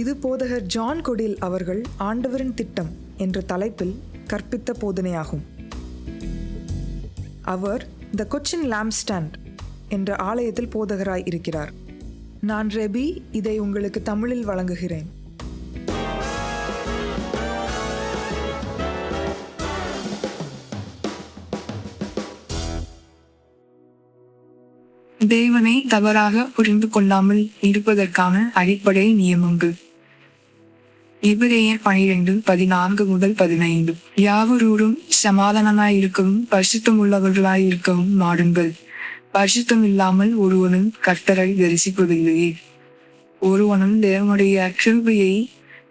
இது போதகர் ஜான் கொடில் அவர்கள் ஆண்டவரின் திட்டம் என்ற தலைப்பில் கற்பித்த போதனையாகும். அவர் த கொச்சின் லாம்ஸ்டாண்ட் என்ற ஆலயத்தில் போதகராய் இருக்கிறார். நான் ரெபி இதை உங்களுக்கு தமிழில் வழங்குகிறேன். தேவனை தவறாக புரிந்து கொள்ளாமல் இருப்பதற்கான அடிப்படை நியமங்கள். எபிரேயர் பனிரெண்டு பதினான்கு முதல் பதினைந்து. யாவரூரும் சமாதானமாயிருக்கவும் பரிசுத்தம் உள்ளவர்களாயிருக்கவும் நாடுங்கள் பரிசுத்தம் இல்லாமல் ஒருவனும் கர்த்தரை தரிசிப்பதில்லையே. ஒருவனும் தேவனுடைய கிருபையை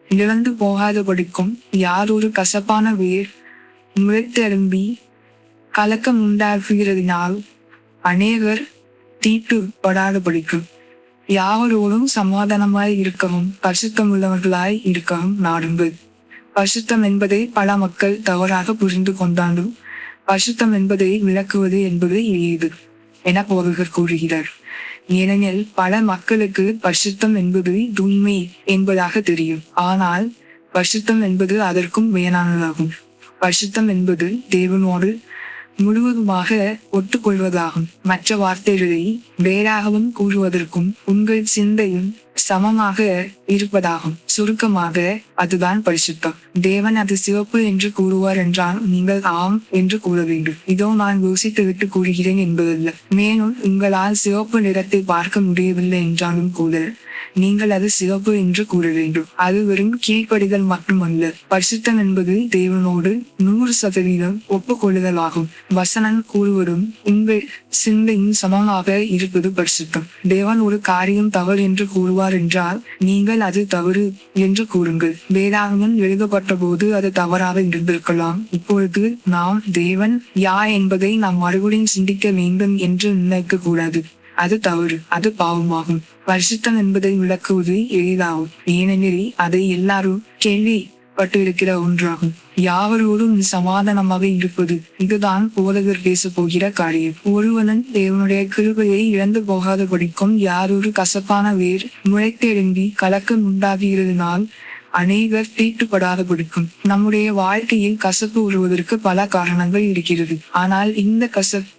இழந்து போகாதபடிக்கும் யாரொரு கசப்பான வேர் முளைத்தெழும்பி கலக்கம் உண்டாக்குகிறதினால் அநேகர் தீட்டு படாதபடிக்கும் யாவரோடும் சமாதானமாய் இருக்கவும் பரிசுத்தம் உள்ளவர்களாய் இருக்கவும் நாடுங்கள். பரிசுத்தம் என்பதை பல மக்கள் தவறாக புரிந்து கொண்டாலும் பசுத்தம் என்பதை விளக்குவது என்பது இயது என போதகர் கூறுகிறார். ஏனெனில் பல மக்களுக்கு பரிசுத்தம் என்பது தூய்மை என்பதாக தெரியும். ஆனால் பரிசுத்தம் என்பது அதற்கும் மேலானதாகும். பரிசுத்தம் என்பது தேவனோடு முழுவதுமாக ஒட்டுக்கொள்வதாகும். மற்ற வார்த்தைகளை வேறாகவும் கூறுவதற்கும் உங்கள் சிந்தையும் சமமாக இருப்பதாகும். சுருக்கமாக அதுதான் பரிசுத்தம். தேவன் அது சிவப்பு என்று கூறுவார் என்றால் நீங்கள் ஆம் என்று கூற வேண்டும். இதோ நான் யோசித்துவிட்டு கூறுகிறேன் என்பதல்ல. மேலும் உங்களால் சிவப்பு நிறத்தை பார்க்க முடியவில்லை என்றாலும் கூட நீங்கள் அது சிவப்பு என்று கூற வேண்டும். அது வெறும் கீழ்ப்படிதல் மட்டுமல்ல. பரிசுத்தம் என்பது தேவனோடு நூறு சதவீதம் ஒப்புக்கொள்ளுதல் ஆகும் வசனம் கூறுவதும் உங்கள் சிந்தையும் சமமாக இருப்பது பரிசுத்தம். தேவன் ஒரு காரியம் தவறு என்று கூறுவார் என்றால் நீங்கள் அது தவறு என்று கூறுங்கள். வேதாகமம் எழுதப்பட்ட போது அது தவறாக இருந்திருக்கலாம். இப்பொழுது நாம் தேவன் யா என்பதை நாம் மறுபடியும் சிந்திக்க வேண்டும் என்று நினைக்க கூடாது அது தவறு அது பாவமாகும். பரிசுத்தம் என்பதை விளக்குவது எளிதாகும். ஏனெனில் அதை எல்லாரும் கேள்விப்பட்டு இருக்கிற ஒன்றாகும். யாவரோடும் சமாதானமாக இருப்பது இதுதான் போதகர் பேச போகிற காரியம். ஒருவனும் தேவனுடைய கிருபையை இழந்து போகாத படிக்கும் யாரொரு கசப்பான வேர் முளைத்தெழும்பி கலக்கம் உண்டாகிறதுனால் அநேகர் தீட்டுப்படாத பிடிக்கும் நம்முடைய வாழ்க்கையில் கசப்பு உருவதற்கு பல காரணங்கள் இருக்கிறது. ஆனால் இந்த கசப்பு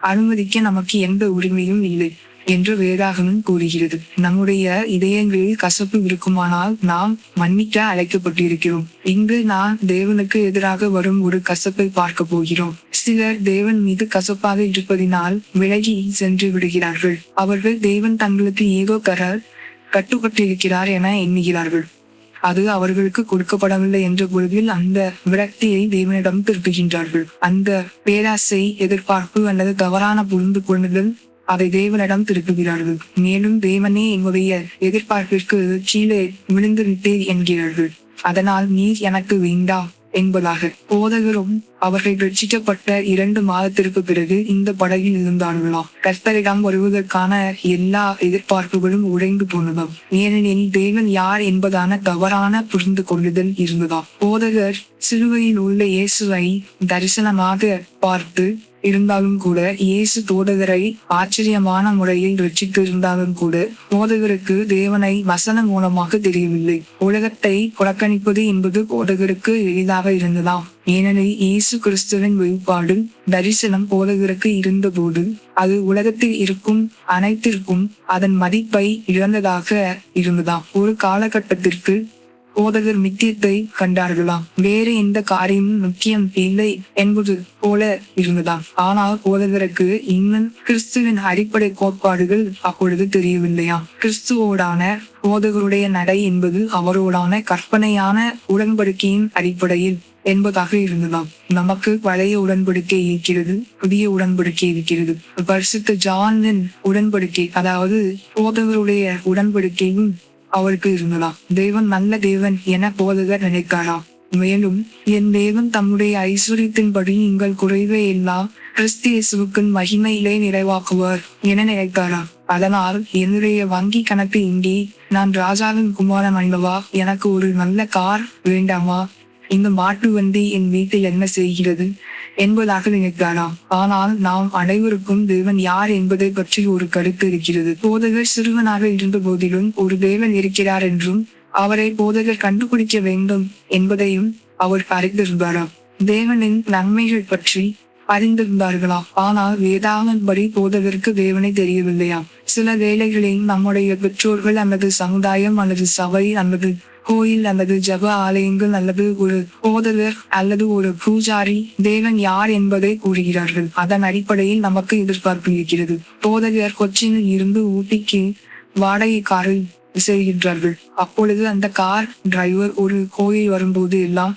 அனுமதிக்க நமக்கு எந்த உரிமையும் இல்லை என்று வேதாகமன் கூறுகிறது. நம்முடைய இதயங்களில் கசப்பு இருக்குமானால் நாம் மன்னிக்க அழைக்கப்பட்டிருக்கிறோம். இங்கு நான் தேவனுக்கு எதிராக வரும் ஒரு கசப்பை பார்க்க போகிறோம். சிலர் தேவன் மீது கசப்பாக இருப்பதினால் விலகி சென்று விடுகிறார்கள். அவர்கள் தேவன் தங்களுக்கு ஏதோ கரார் கட்டுப்பட்டிருக்கிறார் என எண்ணுகிறார்கள். அது அவர்களுக்கு கொடுக்கப்படவில்லை என்ற பொழுதில் அந்த விரக்தியை தேவனிடம் திருப்புகின்றார்கள். அந்த பேராசை எதிர்பார்ப்பு அல்லது தவறான புரிந்து கொள்ளுதல் அதை தேவனிடம் திருப்புகிறார்கள். மேலும் தேவனே என்னுடைய எதிர்பார்ப்பிற்கு கீழே விழுந்து விட்டேன் என்கிறார்கள். அதனால் நீர் எனக்கு வேண்டாம் என்பதாக போதகரும் அவர்கள் ரட்சிக்கப்பட்ட இரண்டு மாதத்திற்கு பிறகு இந்த படகில் இருந்தார்களாம் கர்த்தரிடம் வருவதற்கான எல்லா எதிர்பார்ப்புகளும் உடைந்து போனதாம். ஏனெனில் தேவன் யார் என்பதான தவறான புரிந்து கொள்ளுதல் இருந்ததாம் போதகர் சிலுவையில் உள்ள இயேசுவை தரிசனமாக பார்த்து இருந்தாலும் கூட இயேசு தோதகரை ஆச்சரியமான முறையில் ரட்சித்து இருந்தாலும் கூட போதகருக்கு தேவனை வசனம் மூலமாக தெரியவில்லை. உலகத்தை புறக்கணிப்பது என்பது போதகருக்கு எளிதாக இருந்ததாம். ஏனெனில் இயேசு கிறிஸ்துவின் வெளிப்பாடு தரிசனம் போதகருக்கு இருந்தபோது அது உலகத்தில் இருக்கும் அனைத்திற்கும் அதன் மதிப்பை இழந்ததாக இருந்ததாம். ஒரு காலகட்டத்திற்கு போதகர் முக்கியத்தை கண்டார்களாம். வேறு எந்த காரியமும் முக்கியம் இல்லை என்பது போல இருந்ததாம். ஆனால் போதகருக்கு இன்னும் கிறிஸ்துவின் அடிப்படை கோட்பாடுகள் அப்பொழுது தெரியவில்லையாம். கிறிஸ்துவோடான போதகருடைய நடை என்பது அவரோடான கற்பனையான உடன்படிக்கையின் அடிப்படையில் என்பதாக இருந்ததாம். நமக்கு பழைய உடன்படிக்கை இருக்கிறது புதிய உடன்படிக்கை இருக்கிறது. பரிசுத்த ஜானின் உடன்படிக்கை அதாவது போதகருடைய உடன்படிக்கையும் அவருக்கு இருந்ததா? தெய்வம் நல்ல தேவன் என போதகர் நினைக்காராம் மேலும் என் தேவன் தம்முடைய ஐஸ்வர்யத்தின்படி உங்கள் குறைவை எல்லாம் கிறிஸ்தியேசுவுக்கு மகிமையிலே நிறைவாக்குவார் என நினைத்தாராம் அதனால் என்னுடைய வங்கி கணக்கு இங்கே நான் ராஜாவின் குமாரன் அல்லவா? எனக்கு ஒரு நல்ல கார் வேண்டாமா? இந்த மாட்டு வண்டி என் வீட்டில் என்ன செய்கிறது என்பதாக நினைத்தாராம் ஆனால் நாம் அனைவருக்கும் தேவன் யார் என்பதை பற்றி ஒரு கருத்து இருக்கிறது. போதகர் சிறுவனாக இருந்த போதிலும் ஒரு தேவன் இருக்கிறார் என்றும் அவரை போதகர் கண்டுபிடிக்க வேண்டும் என்பதையும் அவர் அறிந்திருந்தாராம் தேவனின் நன்மைகள் பற்றி அறிந்திருந்தார்களாம் ஆனால் வேதாகன்படி போதகருக்கு தேவனை தெரியவில்லையாம் சில வேளைகளில் நம்முடைய பெற்றோர்கள் அல்லது சமுதாயம் அல்லது சபை அல்லது கோயில் அல்லது ஜப ஆலயங்கள் அல்லது ஒரு போதகர் அல்லது ஒரு பூஜாரி தேவன் யார் என்பதை கூறுகிறார்கள். அதன் அடிப்படையில் நமக்கு எதிர்பார்ப்பு இருக்கிறது. போதகர் கொச்சினில் இருந்து ஊட்டிக்கு வாடகை காரில் செல்கின்றார்கள். அப்பொழுது அந்த கார் டிரைவர் ஒரு கோயில் வரும்போது எல்லாம்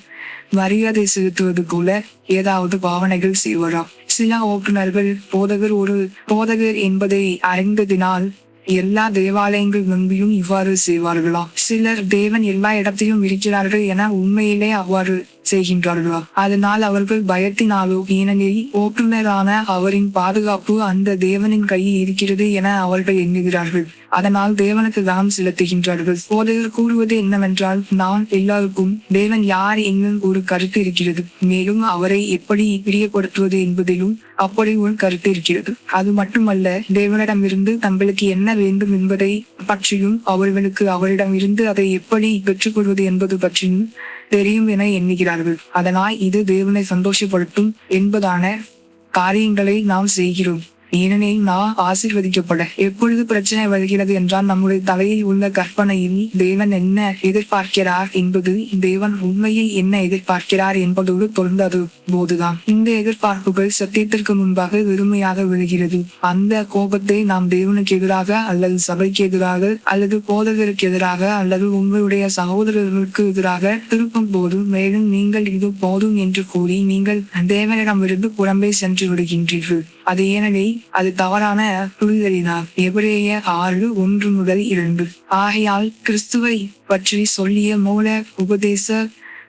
மரியாதை செலுத்துவது போல ஏதாவது பாவனைகள் செய்வாராம் சில ஓட்டுநர்கள் போதகர் ஒரு போதகர் என்பதை அறிந்ததினால் எல்லா தேவாலயங்கள் முன்பியும் இவ்வாறு செய்வார்களா? சிலர் தேவன் எல்லா இடத்தையும் இருக்கிறார்கள் என உண்மையிலே அவ்வாறு செய்கின்றார்களா? அதனால் அவர்கள் பயத்தினாலோ ஏனெனில் ஓட்டுநரான அவரின் பாதுகாப்பு அந்த தேவனின் கையில் இருக்கிறது என அவர்கள் எண்ணுகிறார்கள். அதனால் தேவனுக்கு தாம் செலுத்துகின்றார்கள். போதையில் கூறுவது என்னவென்றால் நான் எல்லாருக்கும் தேவன் யார் என்னும் ஒரு கருத்து இருக்கிறது. மேலும் அவரை எப்படி பிரியப்படுத்துவது என்பதிலும் அப்படி ஒரு கருத்து இருக்கிறது. அது மட்டுமல்ல தேவனிடமிருந்து தங்களுக்கு என்ன வேண்டும் என்பதை பற்றியும் அவர்களுக்கு அவரிடம் இருந்து அதை எப்படி பெற்றுக்கொள்வது என்பது பற்றியும் தெரியும் என எண்ணுகிறார்கள். அதனால் இது தேவனை சந்தோஷப்படுத்தும் என்பதான காரியங்களை நாம் செய்கிறோம். ஏனெனில் நான் ஆசீர்வதிக்கப்பட எப்பொழுது பிரச்சனை வருகிறது என்றால் நம்முடைய தலையில் உள்ள கற்பனையில் தேவன் என்ன எதிர்பார்க்கிறார் என்பது தேவன் உண்மையை என்ன எதிர்பார்க்கிறார் என்பதோடு தொடர்ந்தது போதுதான். இந்த எதிர்பார்ப்புகள் சத்தியத்திற்கு முன்பாக வெறுமையாக விழுகிறது. அந்த கோபத்தை நாம் தேவனுக்கு எதிராக அல்லது சபைக்கு எதிராக அல்லது போதகருக்கு எதிராக அல்லது உங்களுடைய சகோதரர்களுக்கு எதிராக திருப்பும் போது மேலும் நீங்கள் இது போதும் என்று கூறி நீங்கள் தேவனிடமிருந்து புறம்பே சென்று விடுகின்றீர்கள். அது ஏனெனில் அது தவறான புரிதலினால். எபிரேய ஆறு ஒன்று முதல் இரண்டு. ஆகையால் கிறிஸ்துவை பற்றி சொல்லிய மூல உபதேச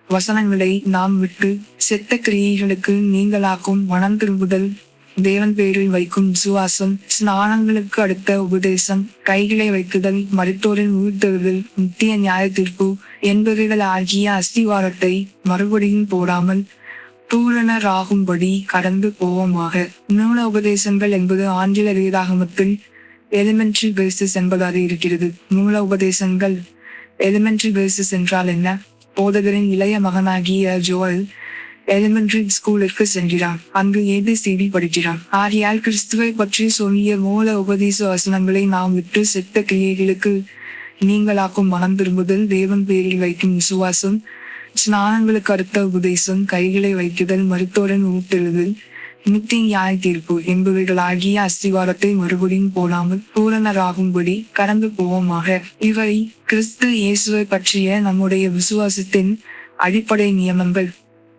வசனங்களை நாம் விட்டு செத்த கிரியைகளுக்கு நீங்களாக்கும் மனம் திரும்புதல் தேவன் பேரில் வைக்கும் விசுவாசம் ஸ்நானங்களுக்கு அடுத்த உபதேசம் கைகளை வைக்குதல் மருத்துவரின் உயிர்த்தெழுதல் முக்கிய நியாய தீர்ப்பு என்பவைகள் ஆகிய அஸ்திவாரத்தை மறுபடியும் போடாமல் பூரணராகும்படி கடந்து போவோமாக. நூல உபதேசங்கள் என்பது ஆங்கில வேதாகமத்தில் எலிமெண்ட்ரி பேசிஸ் என்பதாக இருக்கிறது. மூல உபதேசங்கள் எலிமெண்ட்ரி பேசிஸ் என்றால் என்ன? போதகரின் இளைய மகனாகிய ஜோயல் எலிமெண்ட்ரி ஸ்கூலிற்கு சென்றான். அங்கு ஏது செய்தி படிக்கிறான். ஆகையால் கிறிஸ்துவை பற்றி சொல்லிய மூல உபதேச வசனங்களை நாம் விட்டு செத்த கிரியைகளுக்கு நீங்களாக்கும் மனம் திரும்புதல் தேவன் பேரில் வைக்கும் விசுவாசம் ஸ்நானங்களுக்கு அடுத்த உபதேசம் கைகளை வைக்குதல் மருத்துவடன் ஊட்டெழுதல் நித்திய நியாய தீர்ப்பு என்பவைகளாகிய அஸ்திவாரத்தை மறுபடியும் போடாமல் பூரணராகும்படி கடந்து போவோமாக. இவை கிறிஸ்து இயேசுவை பற்றிய நம்முடைய விசுவாசத்தின் அடிப்படை நியமங்கள்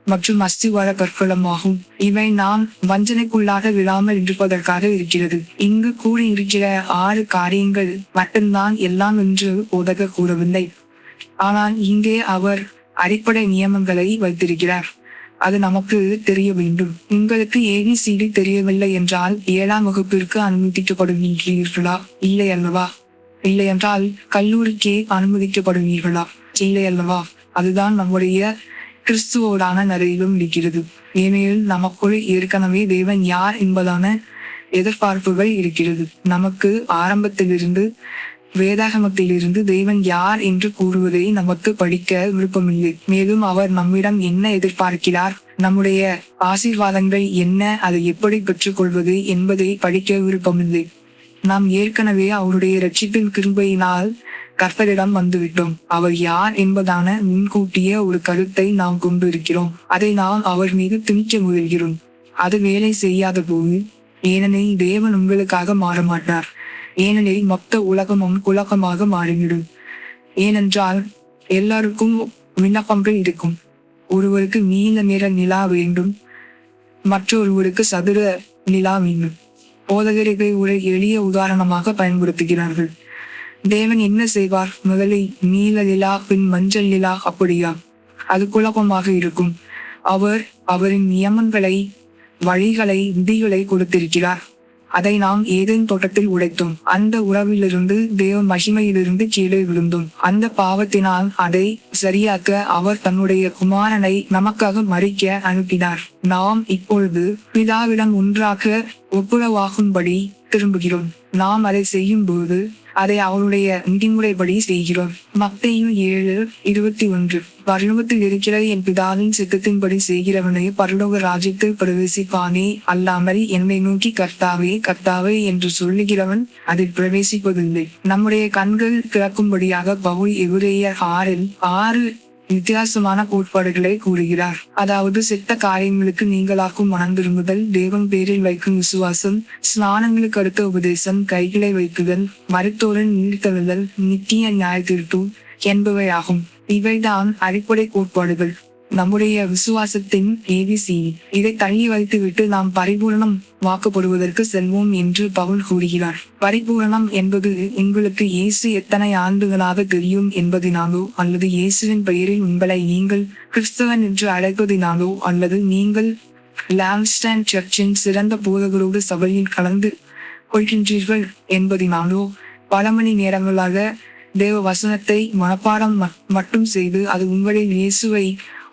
மற்றும் அஸ்திவார கற்களமாகும் இவை நாம் வஞ்சனைக்குள்ளாக விழாமல் இருப்பதற்காக இருக்கிறது. இங்கு கூறியிருக்கிற ஆறு காரியங்கள் மட்டும்தான் எல்லாம் என்று உதக கூறவில்லை. ஆனால் இங்கே அவர் அடிப்படை நியமங்களை வைத்திருக்கிறார். அது நமக்கு தெரிய வேண்டும். உங்களுக்கு ஏபிசிடி தெரியவில்லை என்றால் ஏழாம் வகுப்பிற்கு அனுமதிக்கப்படுவீர்களா இல்லை அல்லவா? இல்லை என்றால் கல்லூரிக்கே அனுமதிக்கப்படுவீர்களா? இல்லை அல்லவா? அதுதான் நம்முடைய கிறிஸ்துவோடான நிறையிலும் இருக்கிறது. ஏனெனில் நமக்குள் ஏற்கனவே தேவன் யார் என்பதான எதிர்பார்ப்புகள் இருக்கிறது. நமக்கு ஆரம்பத்திலிருந்து வேதாகமத்திலிருந்து தேவன் யார் என்று கூறுவதை நமக்கு படிக்க விருப்பமில்லை. மேலும் அவர் நம்மிடம் என்ன எதிர்பார்க்கிறார்? நம்முடைய ஆசீர்வாதங்கள் என்ன? அதை எப்படி பெற்றுக்கொள்வது என்பதை படிக்க விருப்பமில்லை. நாம் ஏற்கனவே அவருடைய ரட்சிப்பின் கிருபையினால் கர்த்தரிடம் வந்துவிட்டோம். அவர் யார் என்பதான முன்கூட்டிய ஒரு கருத்தை நாம் கொண்டு இருக்கிறோம் அதை நாம் அவர் மீது திணிக்க முயல்கிறோம். அது வேலை செய்யாத போது ஏனெனில் தேவன் உங்களுக்காக மாற மாட்டார் ஏனெனில் மொத்த உலகமும் உலகமாக மாறிவிடும். ஏனென்றால் எல்லாருக்கும் விண்ணப்பங்கள் இருக்கும். ஒருவருக்கு நீல நிற நிலா வேண்டும். மற்றொருவருக்கு சதுர நிலா வேண்டும். போதகரிகை ஒரு எளிய உதாரணமாக பயன்படுத்துகிறார்கள். தேவன் என்ன செய்வார்? முதலில் நீல நிலா பின் மஞ்சள் நிலா அப்படியா? அது குழப்பமாக இருக்கும். அவர் அவரின் நியமங்களை வழிகளை விதிகளை கொடுத்திருக்கிறார். அதை நாம் ஏதேன் தோட்டத்தில் உடைத்தோம். அந்த உறவிலிருந்து தேவ மகிமையிலிருந்து கீழே விழுந்தோம். அந்த பாவத்தினால் அதை சரியாக்க அவர் தன்னுடைய குமாரனை நமக்காக மறிக்க அனுப்பினார். நாம் இப்பொழுது பிதாவிடம் ஒன்றாக ஒப்புரவாகும்படி திரும்புகிறோம். நாம் அதை செய்யும் போது அதை அவருடைய விதிமுறைப்படி செய்கிறோம். மத்தையும் ஏழு இருபத்தி ஒன்று. பரலோகத்தில் இருக்கிற என் பிதாவின் சித்தத்தின்படி செய்கிறவனை பரலோக ராஜ்யத்தில் பிரவேசிப்பானே அல்லாமல் என்னை நோக்கி கர்த்தாவே கர்த்தாவே என்று சொல்லுகிறவன் அதில் பிரவேசிப்பதில்லை. நம்முடைய கண்கள் திறக்கும்படியாக பவுல் எவரேயர் ஆறில் ஆறு வித்தியாசமான கோட்பாடுகளை கூறுகிறார். அதாவது செத்த காரியங்களுக்கு நீங்களாக்கும் மனம் திரும்புதல் தேவன் பேரில் வைக்கும் விசுவாசம் ஸ்நானங்களுக்கு அடுத்த உபதேசம் கைகளை வைக்குதல் மருத்துவரின் நீர்த்தழுதல் நித்திய நியாய திருட்டு என்பவையாகும். இவைதான் அடிப்படை கோட்பாடுகள். நம்முடைய விசுவாசத்தின் ஏபிசி இதை தள்ளி வைத்துவிட்டு நாம் பரிபூரணம் வாக்கப்படுவதற்கு செல்வோம் என்று பவுல் கூறுகிறார். பரிபூரணம் என்பது உங்களுக்கு இயேசு எத்தனை ஆண்டுகளாக தெரியும் என்பதினாலோ அல்லது இயேசுவின் பெயரில் உங்களை நீங்கள் கிறிஸ்தவன் என்று அழைப்பதினாலோ அல்லது நீங்கள் லாம்ஸ்டான் சர்ச்சின் சிறந்த போதகரோடு சபையில் கலந்து கொள்கின்றீர்கள் என்பதினாலோ பல மணி நேரங்களாக தேவ வசனத்தை மனப்பாடம் ம- மட்டும் செய்து அது உங்களின் இயேசுவை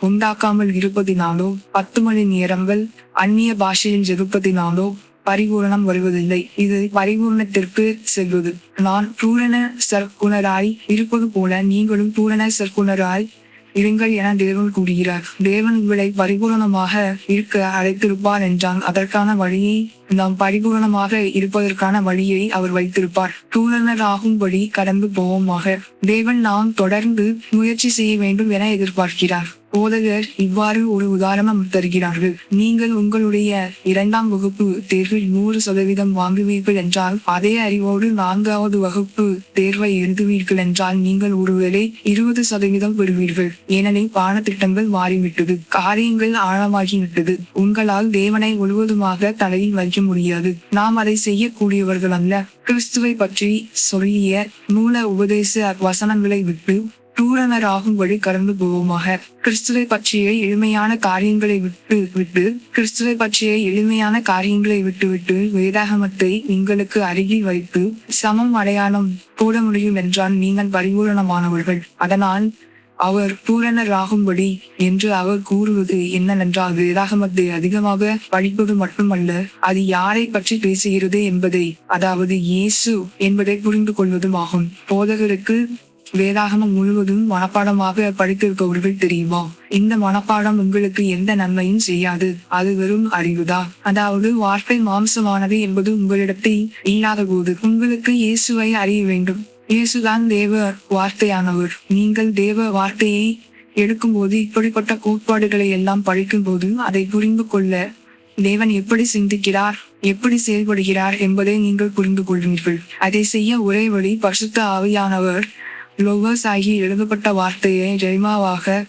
உண்டாக்காமல் இருப்பதினாலோ பத்து மணி நேரங்கள் அந்நிய பாஷையில் இருப்பதினாலோ பரிபூரணம் வருவதில்லை. இது பரிபூரணத்திற்கு செல்வது. நான் பூரண சற்குணராய் இருப்பது போல நீங்களும் பூரண சற்குணராய் இருங்கள் என தேவன் கூறுகிறார். தேவன் உங்களை பரிபூரணமாக இருக்க அழைத்திருப்பார் என்றால் அதற்கான வழியை நாம் பரிபூரணமாக இருப்பதற்கான வழியை அவர் வைத்திருப்பார். பூரணராகும்படி கடந்து போவோமாக. தேவன் நாம் தொடர்ந்து முயற்சி செய்ய வேண்டும் என எதிர்பார்க்கிறார். போதகர் இவ்வாறு ஒரு உதாரணம் தருகிறார்கள். நீங்கள் உங்களுடைய இரண்டாம் வகுப்பு தேர்வில் நூறு சதவீதம் வாங்குவீர்கள் என்றால் அதே அறிவோடு நான்காவது வகுப்பு தேர்வை எழுதுவீர்கள் என்றால் நீங்கள் ஒருவேளை இருபது சதவீதம் பெறுவீர்கள். ஏனெனில் பாடத்திட்டங்கள் மாறிவிட்டது. காரியங்கள் ஆழமாகிவிட்டது. உங்களால் தேவனை முழுவதுமாக தலையில் வைக்க முடியாது. நாம் அதை செய்யக்கூடியவர்கள் அல்ல. கிறிஸ்துவை பற்றி சொல்லிய மூல உபதேச வசனங்களை விட்டு பூரணராகும்படி கடந்து போவோமாக. கிறிஸ்துவை பற்றிய எளிமையான காரியங்களை விட்டு விட்டு கிறிஸ்துவை பற்றிய எளிமையான காரியங்களை விட்டுவிட்டு வேதாகமத்தை உங்களுக்கு அருகில் வைத்து சமம் அடையாளம் போட முடியும் என்றால் நீங்கள் பரிபூரணமானவர்கள். அதனால் அவர் பூரணராகும்படி என்று அவர் கூறுவது என்னவென்றால் வேதாகமத்தை அதிகமாக படிப்பது மட்டுமல்ல அது யாரை பற்றி பேசுகிறது என்பதை அதாவது இயேசு என்பதை புரிந்து கொள்வதும் ஆகும். போதகருக்கு வேதாகமம் முழுவதும் மனப்பாடமாக படித்திருப்பவர்கள் தெரியுமா? இந்த மனப்பாடம் உங்களுக்கு எந்த நன்மையும் செய்யாது. அது வெறும் அறிவுதான் அதாவது வார்த்தை மாம்சமானது என்பது உங்களிடத்தில் இல்லாத போது உங்களுக்கு இயேசுவை அறிய வேண்டும். இயேசுதான் தேவ வார்த்தையானவர். நீங்கள் தேவ வார்த்தையை எடுக்கும்போது இப்படிப்பட்ட கோட்பாடுகளை எல்லாம் படிக்கும் போது அதை புரிந்து கொள்ள தேவன் எப்படி சிந்திக்கிறார் எப்படி செயல்படுகிறார் என்பதை நீங்கள் புரிந்து கொள்வீர்கள். அதை செய்ய ஒரே வழி பசுத்த ஆவியானவர் லோவர்ஸ் ஆகி எழுதப்பட்ட வார்த்தையை ஜெய்மாவாக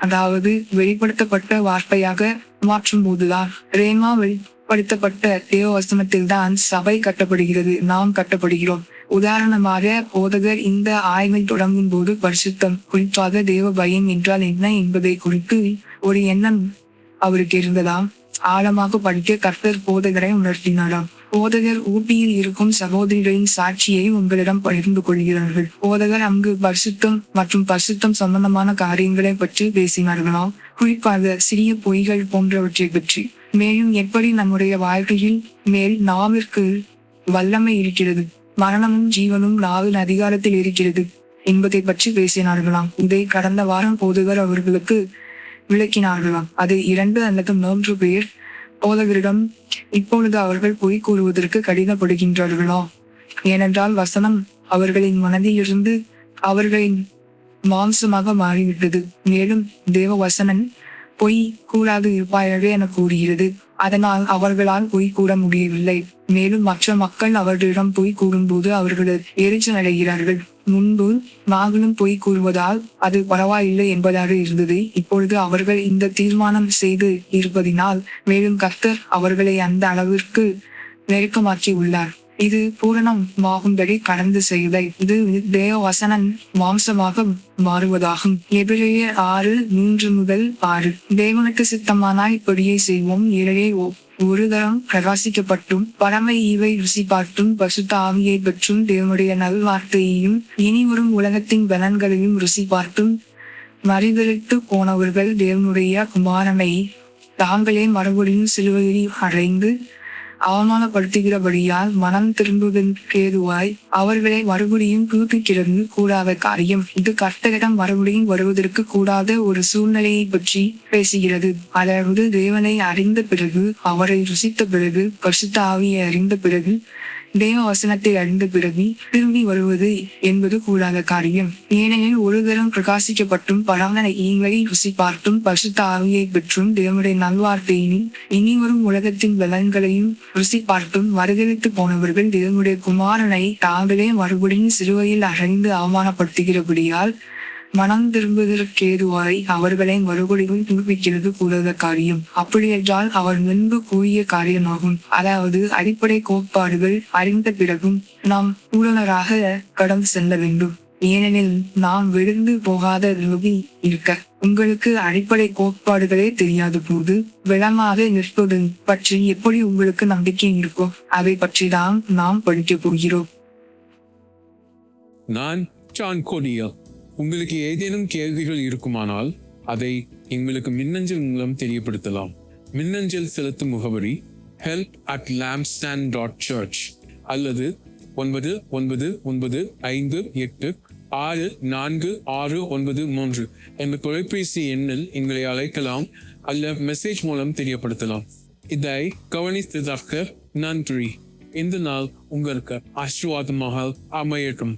அதாவது வெளிப்படுத்தப்பட்ட வார்த்தையாக மாற்றும் போதுதான். ரேமா வெளிப்படுத்தப்பட்ட தேவ வசனத்தில் தான் சபை கட்டப்படுகிறது நாம் கட்டப்படுகிறோம். உதாரணமாக போதகர் இந்த ஆய்வை தொடங்கும் போது பரிசுத்தம் குறிப்பாக தேவ பயம் என்றால் என்ன என்பதை குறித்து ஒரு எண்ணம் அவருக்கு இருந்ததாம். ஆழமாக படிக்க கர்த்தர் போதகரை உணர்த்தினாராம். போதகர் ஊட்டியில் இருக்கும் சகோதரிகளின் சாட்சியை உங்களிடம் பகிர்ந்து கொள்கிறார்கள். போதகர் அங்கு பரிசுத்தம் மற்றும் பரிசுத்தம் சம்பந்தமான காரியங்களை பற்றி பேசினார்களாம் குறிப்பாக சிறிய பொய்கள் போன்றவற்றை பற்றி. மேலும் எப்படி நம்முடைய வாழ்க்கையில் மேல் நாவிற்கு வல்லமை இருக்கிறது? மரணமும் ஜீவனும் நாவின் அதிகாரத்தில் இருக்கிறது என்பதை பற்றி பேசினார்களாம். இதை கடந்த வாரம் போதகர் அவர்களுக்கு விளக்கினார்களாம் அது இரண்டு அல்லது மூன்று பேர் போதகரிடம் இப்பொழுது அவர்கள் பொய் கூறுவதற்கு கடினப்படுகின்றார்களோ? ஏனென்றால் வசனம் அவர்களின் மனதிலிருந்து அவர்களின் மாம்சமாக மாறிவிட்டது. மேலும் தேவ வசனன் பொய் கூடாது இருப்பாயவே என கூறுகிறது. அதனால் அவர்களால் பொய் கூற முடியவில்லை. மேலும் மற்ற மக்கள் அவர்களிடம் பொய் கூறும்போது அவர்கள் எரிச்சல் அடைகிறார்கள் முன்பு நாங்களும் பொய் கூறுவதால் அது பரவாயில்லை என்பதாக இருந்தது. இப்பொழுது அவர்கள் இந்த தீர்மானம் செய்து இருப்பதினால் மேலும் கர்த்தர் அவர்களை அந்த அளவிற்கு நெருக்கமாற்றி உள்ளார் இது பூரணம் மாகும்படி கடந்து செய்தை இது தேவ வசனன் மாம்சமாக மாறுவதாகும். எபிரேய ஆறு மூன்று முதல் ஆறு. தேவனுக்கு சித்தமானால் இப்படியே செய்வோம். இழையை ஒரு பிரகாசிக்கப்பட்டும் பரம ஈவை ருசி பார்த்தும் பசுத்த ஆவியை பெற்றும் தேவனுடைய நல்வார்த்தையையும் இனி வரும் உலகத்தின் பலன்களையும் ருசி பார்த்தும் மறிதலித்து போனவர்கள் தேவனுடைய குமாரனை. தாங்களே மறுபடியும் சிலுவையில் அடைந்து அவமானப்படுத்துகிறபடியால் மனம் திரும்புவதன் கேதுவாய் அவர்களை மறுபடியும் புதுப்பிக்கிறது கூடாத காரியம். இது கர்த்தரிடம் மறுபடியும் வருவதற்கு கூடாத ஒரு சூழ்நிலையை பற்றி பேசுகிறது. அதாவது தேவனை அறிந்த பிறகு அவரை ருசித்த பிறகு பரிசுத்த ஆவியை அறிந்த பிறகு தேவ வசனத்தை அறிந்த பிறகு திரும்பி வருவது என்பது கூடாத காரியம். ஏனெனில் ஒரு தரம் பிரகாசிக்கப்பட்டும் பரவன ஈங்களை ருசி பார்த்தும் பரிசுத்த ஆவியை பெற்றும் தேவனுடைய நல்வார்த்தையினும் இனி வரும் உலகத்தின் பலன்களையும் ருசி பார்த்தும் வருகரித்து போனவர்கள் தேவனுடைய குமாரனை தாங்களே மறுபடியும் சிறுவையில் அடைந்து அவமானப்படுத்துகிறபடியால் மனம் திரும்புவதற்கேதுவாய் அவர்களை மறுபடியும் புதுப்பிக்கிறது கூடாத காரியம். அப்படியென்றால் அவர் முன்பு கூறிய காரியமாகும். அதாவது அடிப்படை கோட்பாடுகள் அறிந்த பிறகும் நாம் ஊழலராக கடந்து செல்ல வேண்டும். ஏனெனில் நாம் விழுந்து போகாத நிலையில் இருக்க. உங்களுக்கு அடிப்படை கோட்பாடுகளே தெரியாத போது விளமாக நிற்பது பற்றி எப்படி உங்களுக்கு நம்பிக்கை இருக்கோ அதை பற்றி தான் நாம் படிக்கப் போகிறோம். நான் ஜான் கோடியா உங்களுக்கு ஏதேனும் கேள்விகள் இருக்குமானால் அதை எங்களுக்கு மின்னஞ்சல் மூலம் தெரியப்படுத்தலாம். மின்னஞ்சல் செலுத்தும் முகவரி help at lampstand dot church அல்லது ஒன்பது ஒன்பது ஒன்பது ஐந்து எட்டு ஆறு நான்கு ஆறு ஒன்பது மூன்று என்ற தொலைபேசி எண்ணில் எங்களை அழைக்கலாம் அல்ல மெசேஜ் மூலம் தெரியப்படுத்தலாம். இதை கவனித்ததற்கு நன்றி. இந்த நாள் உங்களுக்கு ஆசீர்வாதமாக அமையட்டும்.